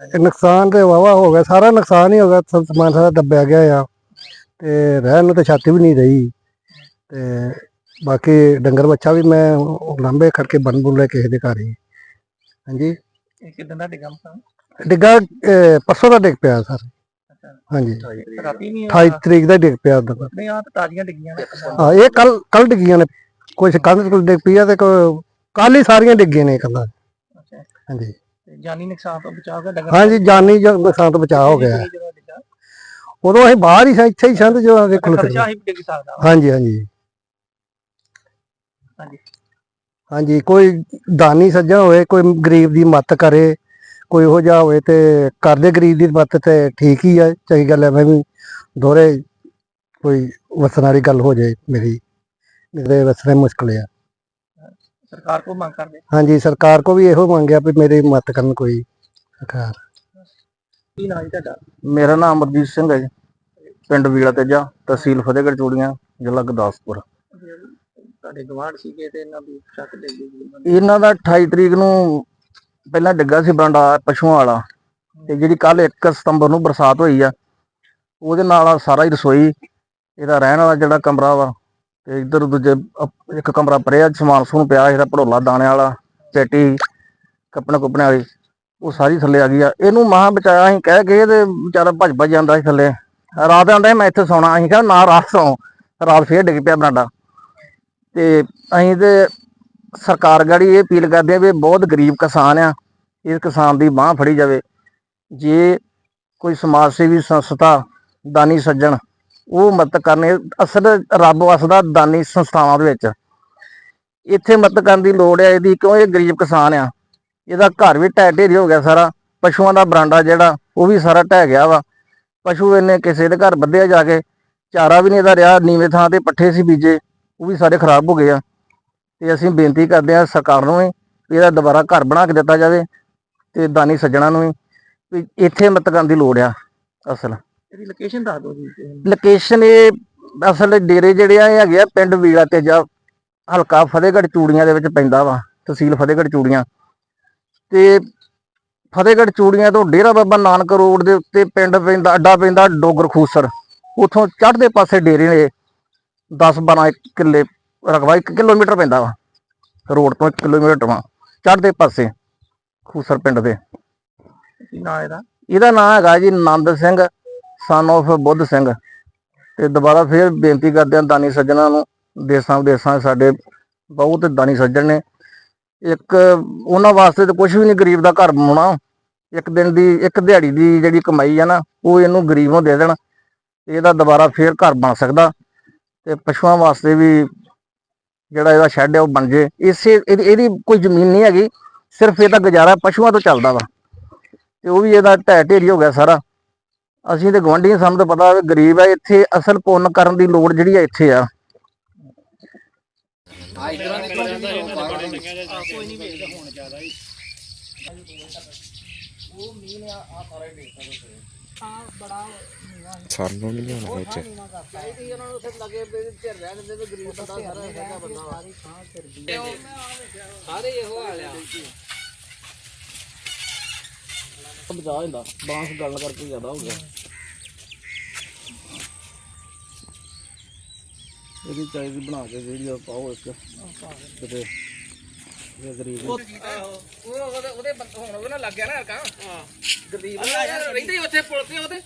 ਨੁਕਸਾਨ ਤੇ ਵਾਵਾ ਹੋ ਗਿਆ ਸਾਰਾ ਨੁਕਸਾਨ ਹੀ ਹੋ ਗਿਆ ਸਮਾਨ ਸਾਰਾ ਦੱਬਿਆ ਗਿਆ ਆ। ਤੇ ਰਹਿਣ ਨੂੰ ਤੇ ਛੱਤ ਵੀ ਨਹੀਂ ਰਹੀ। ਤੇ ਬਾਕੀ ਡੰਗਰ ਬੱਚਾ ਵੀ ਮੈਂ ਲਾਂਬੇ ਕਰਕੇ ਬੰਨ ਬੁੱਲ ਲੈ ਕਿਸੇ ਦੇ ਘਰ ਹੀ। ਹਾਂਜੀ? ਇਹ ਕਿਦਾਂ ਦਾ ਡਿੱਗਾ ਪਰਸੋਂ ਦਾ ਡਿੱਗ ਪਿਆ ਸਰ। ਹਾਂਜੀ। ਰਾਤੀ ਨਹੀਂ 28 ਤਰੀਕ ਦਾ ਡਿੱਗ ਪਿਆ ਉਦੋਂ ਦਾ। ਨਹੀਂ ਆ ਤਾਜ਼ੀਆਂ ਡਿੱਗੀਆਂ ਨੇ। ਹਾਂ ਇਹ ਕੱਲ ਕੱਲ ਡਿੱਗੀਆਂ ਨੇ। ਕੁਝ ਕੋਲ ਡਿੱਗ ਪਈ ਆ ਤੇ ਕੱਲ ਹੀ ਸਾਰੀਆਂ ਡਿੱਗੀਆਂ ਨੇ ਕੱਲ ਹਾਂਜੀ। ਜਾਨੀ ਨੁਕਸਾਨ ਤੋਂ ਬਚਾਅ ਦਾ ਡੰਗਰ ਹਾਂਜੀ ਜਾਨੀ ਜ- ਨੁਕਸਾਨ ਤੋਂ ਬਚਾਅ ਹੋ ਗਿਆ। ਜਦੋਂ ਉਦੋਂ ਅਸੀਂ ਬਾਹਰ ਹੀ ਸੀ ਇੱਥੇ ਹੀ ਸੰਦ ਜੋ ਆਗੇ ਖੁੱਲ ਖਰਚਾ ਹੀ ਡਿੱਗ ਸਕਦਾ। ਵਾ। ਹਾਂਜੀ ਹਾਂਜੀ। ਹਾਂਜੀ। ਹਾਂਜੀ ਕੋਈ ਦਾਨੀ ਸੱਜਣ ਹੋਵੇ ਕੋਈ ਗਰੀਬ ਦੀ ਮਦਦ ਕਰੇ ਕੋਈ ਹੋ ਜਾ ਹੋਵੇ ਤੇ ਕਰਦੇ ਗਰੀਬ ਦੀ ਮਦਦ ਤੇ ਠੀਕ ਹੀ ਆ ਚੰਗੀ ਗੱਲ ਹੈ ਮੈਂ ਵੀ ਦੋਰੇ ਕੋਈ ਵਸਣ ਵਾਲੀ ਗੱਲ ਹੋ ਜਾਏ ਮੇਰੀ ਮੇਰੇ ਵਸਣੇ ਮੁਸ਼ਕਲ ਆ। ਸਰਕਾਰ ਕੋਲ ਮੰਗ ਕਰਦੇ? ਹਾਂਜੀ ਸਰਕਾਰ ਕੋ ਵੀ ਇਹੋ ਮੰਗਿਆ ਵੀ ਮੇਰੀ ਮਦਦ ਕਰਨ ਕੋਈ ਸਰਕਾਰ। ਕੀ ਨਾਂ ਜੀ ਤੁਹਾਡਾ? ਮੇਰਾ ਨਾਮ ਅਮਰਜੀਤ ਸਿੰਘ ਹੈ ਜੀ। ਪਿੰਡ ਵੀਲਾ ਤੇਜਾ ਤਹਿਸੀਲ ਫਤਿਹਗੜ੍ਹ ਚੂੜੀਆਂ ਜ਼ਿਲ੍ਹਾ ਗੁਰਦਾਸਪੁਰ। ਤੁਹਾਡੇ ਗਵਾਂਢ ਸੀਗੇ ਤੇ ਇਹਨਾਂ ਦੀ ਛੱਤ ਡਿੱਗ ਗਈ ਇਹਨਾਂ ਦਾ 28 ਤਰੀਕ ਨੂੰ ਪਹਿਲਾਂ ਡਿੱਗਾ ਸੀ ਬਰਾਂਡਾ ਪਸ਼ੂਆਂ ਵਾਲਾ ਤੇ ਜਿਹੜੀ ਕੱਲ 1 ਸਤੰਬਰ ਨੂੰ ਬਰਸਾਤ ਹੋਈ ਆ ਉਹਦੇ ਨਾਲ ਸਾਰਾ ਹੀ ਰਸੋਈ ਇਹਦਾ ਰਹਿਣ ਵਾਲਾ ਜਿਹੜਾ ਕਮਰਾ ਵਾ ਤੇ ਇੱਧਰ ਦੂਜੇ ਅਪ- ਇੱਕ ਕਮਰਾ ਪਰਿਆ ਸਮਾਨ ਸਮੂਨ ਪਿਆ, ਇਹਦਾ ਭੜੋਲਾ ਦਾਣੇ ਵਾਲਾ ਪੇਟੀ ਕੱਪੜੇ ਕੁੱਪਣੇ ਵਾਲੀ, ਉਹ ਸਾਰੀ ਥੱਲੇ ਆ ਗਈ ਆ। ਇਹਨੂੰ ਮਾਂ ਬਚਾਇਆ, ਅਸੀਂ ਕਹਿ ਕੇ ਤੇ ਵਿਚਾਰਾ ਭੱਜ ਭੱਜ ਜਾਂਦਾ ਸੀ ਥੱਲੇ। ਰਾਤ ਆਂਦਾ ਮੈਂ ਇੱਥੇ ਸੌਣਾ, ਅਸੀਂ ਕਿਹਾ ਨਾ ਰਾਤ ਸੌ, ਰਾਤ ਫੇਰ ਡਿੱਗ ਪਿਆ ਬਰਾਂਡਾ। ਤੇ ਅਸੀਂ ਤੇ ਸਰਕਾਰ ਗਾੜੀ ਇਹ ਅਪੀਲ ਕਰਦੇ ਆ ਵੀ ਇਹ ਬਹੁਤ ਗਰੀਬ ਕਿਸਾਨ ਆ, ਇਸ ਕਿਸਾਨ ਦੀ ਬਾਹ ਫੜੀ ਜਾਵੇ। ਜੇ ਕੋਈ ਸਮਾਜ ਸੇਵੀ ਸੰਸਥਾ, ਦਾਨੀ ਸੱਜਣ ਉਹ ਮਦਦ ਕਰਨੀ, ਅਸਲ ਰੱਬ ਵਸਦਾ ਦਾਨੀ ਸੰਸਥਾਵਾਂ ਦੇ ਵਿੱਚ। ਇੱਥੇ ਮਦਦ ਕਰਨ ਦੀ ਲੋੜ ਹੈ ਇਹਦੀ ਕਿਉਂ? ਇਹ ਗਰੀਬ ਕਿਸਾਨ ਆ। ਇਹਦਾ ਘਰ ਵੀ ਢਹਿ ਢੇਰੀ ਹੋ ਗਿਆ ਸਾਰਾ। ਪਸ਼ੂਆਂ ਦਾ ਬਰਾਂਡਾ ਜਿਹੜਾ, ਉਹ ਵੀ ਸਾਰਾ ਢਹਿ ਗਿਆ ਵਾ। ਪਸ਼ੂ ਇਹਨੇ ਕਿਸੇ ਦੇ ਘਰ ਬੱਧਿਆ ਜਾ ਕੇ। ਚਾਰਾ ਵੀ ਨਹੀਂ ਇਹਦਾ ਰਿਹਾ, ਨੀਵੇਂ ਥਾਂ ਤੇ ਪੱਠੇ ਸੀ ਬੀਜੇ, ਉਹ ਵੀ ਸਾਰੇ ਖਰਾਬ ਹੋ ਗਏ ਆ। ਤੇ ਅਸੀਂ ਬੇਨਤੀ ਕਰਦੇ ਹਾਂ ਸਰਕਾਰ ਨੂੰ ਵੀ ਇਹਦਾ ਦੁਬਾਰਾ ਘਰ ਬਣਾ ਕੇ ਦਿੱਤਾ ਜਾਵੇ ਤੇ ਦਾਨੀ ਸੱਜਣਾ ਨੂੰ ਵੀ ਵੀ ਇੱਥੇ ਮਦਦ ਕਰਨ ਦੀ ਲੋੜ ਆ, ਅਸਲ। ਇਹਦੀ ਲੋਕੇਸ਼ਨ ਦੱਸ ਦਿਓ ਜੀ ਤੇ ਲੋਕੇਸ਼ਨ ਇਹ ਅਸਲ ਡੇਰੇ ਜਿਹੜੇ ਆ ਇਹ ਹੈਗੇ ਆ ਪਿੰਡ ਵੀੜਾ ਤੇਜਾ ਹਲਕਾ ਫਤਿਹਗੜ੍ਹ ਚੂੜੀਆਂ ਦੇ ਵਿੱਚ ਪੈਂਦਾ ਵਾ ਤਹਿਸੀਲ ਫਤਿਹਗੜ੍ਹ ਚੂੜੀਆਂ। ਤੇ ਫਤਿਹਗੜ੍ਹ ਚੂੜੀਆਂ ਤੋਂ ਡੇਰਾ ਬਾਬਾ ਨਾਨਕ ਰੋਡ ਦੇ ਉੱਤੇ ਪਿੰਡ ਪੈਂਦਾ ਅੱਡਾ ਪੈਂਦਾ ਡੋਗਰ ਖੂਸਰ। ਉਥੋਂ ਚੜ੍ਹਦੇ ਪਾਸੇ ਡੇਰੇ ਨੇ 10 12 ਕਿੱਲੇ ਰਕਬਾ 1 ਕਿਲੋਮੀਟਰ ਪੈਂਦਾ ਵਾ। ਰੋਡ ਤੋਂ 1 ਕਿਲੋਮੀਟਰ ਵਾ ਚੜ੍ਹਦੇ ਪਾਸੇ ਖੂਸਰ ਪਿੰਡ ਦੇ। ਕੀ ਨਾਂ ਇਹਦਾ? ਇਹਦਾ ਨਾਮ ਹੈਗਾ ਜੀ ਨੰਦ ਸਿੰਘ। ਸਨ of ਬੁੱਧ ਸਿੰਘ। ਤੇ ਦੁਬਾਰਾ ਫੇਰ ਬੇਨਤੀ ਕਰਦੇ ਹਾਂ ਦਾਨੀ ਸੱਜਣਾ ਨੂੰ, ਦੇਸਾਂ ਵਿਦੇਸਾਂ ਸਾਡੇ ਬਹੁਤ ਦਾਨੀ ਸੱਜਣ ਨੇ। ਇੱਕ ਉਹਨਾਂ ਵਾਸਤੇ ਤਾਂ ਕੁਝ ਵੀ ਨਹੀਂ, ਗਰੀਬ ਦਾ ਘਰ ਬਣਾਉਣਾ। ਇੱਕ ਦਿਨ ਦੀ, ਇੱਕ ਦਿਹਾੜੀ ਦੀ ਜਿਹੜੀ ਕਮਾਈ ਆ ਨਾ, ਉਹ ਇਹਨੂੰ ਗਰੀਬ ਨੂੰ ਦੇ ਦੇਣ। ਇਹਦਾ ਦੁਬਾਰਾ ਫੇਰ ਘਰ ਬਣ ਸਕਦਾ। ਤੇ ਪਸ਼ੂਆਂ ਵਾਸਤੇ ਵੀ ਜਿਹੜਾ ਇਹਦਾ ਸ਼ੈੱਡ ਹੈ ਉਹ ਬਣ ਜੇ। ਇਸੇ, ਇਹਦੀ ਇਹਦੀ ਕੋਈ ਜ਼ਮੀਨ ਨਹੀਂ ਹੈਗੀ। ਸਿਰਫ ਇਹਦਾ ਗੁਜ਼ਾਰਾ ਪਸ਼ੂਆਂ ਤੋਂ ਚੱਲਦਾ ਵਾ। ਤੇ ਉਹ ਵੀ ਇਹਦਾ ਢਹਿ ਢੇਰੀ ਹੋ ਗਿਆ ਸਾਰਾ। ਅਸੀਂ ਤੇ ਗਵਾਂਢੀਆਂ ਸਾਨੂੰ ਤਾਂ ਪਤਾ ਗਰੀਬ ਹੈ ਇੱਥੇ ਅਸਲ ਪੁੰਨ ਕਰਨ ਦੀ ਲੋੜ ਜਿਹੜੀ ਆ ਇੱਥੇ ਆ। ਸਾਨੂੰ ਨਹੀਂ ਲਿਆਉਣਾ ਵਿੱਚ। ਬਚਾ ਹੁੰਦਾ ਬਾਂਸ ਗੱਲ ਕਰਕੇ ਜ਼ਿਆਦਾ ਹੋ ਗਿਆ। ਇਹਦੀ ਚਾਹੀਦੀ ਬਣਾ ਕੇ ਵੀਡੀਓ ਪਾਓ ਇੱਕ। ਕਿਤੇ ਇਹ ਗਰੀਬ ਉਹ ਉਹਦੇ ਉਹਦੇ ਬੰਦ ਹੁਣ ਉਹਦੇ ਨਾਲ ਲੱਗ ਗਿਆ ਨਾ ਹਰਕਾ ਹਾਂ। ਗਰੀਬ ਰਹਿੰਦੇ ਹੀ ਉੱਥੇ ਪੁਲਿਸ ਉਹਦੇ।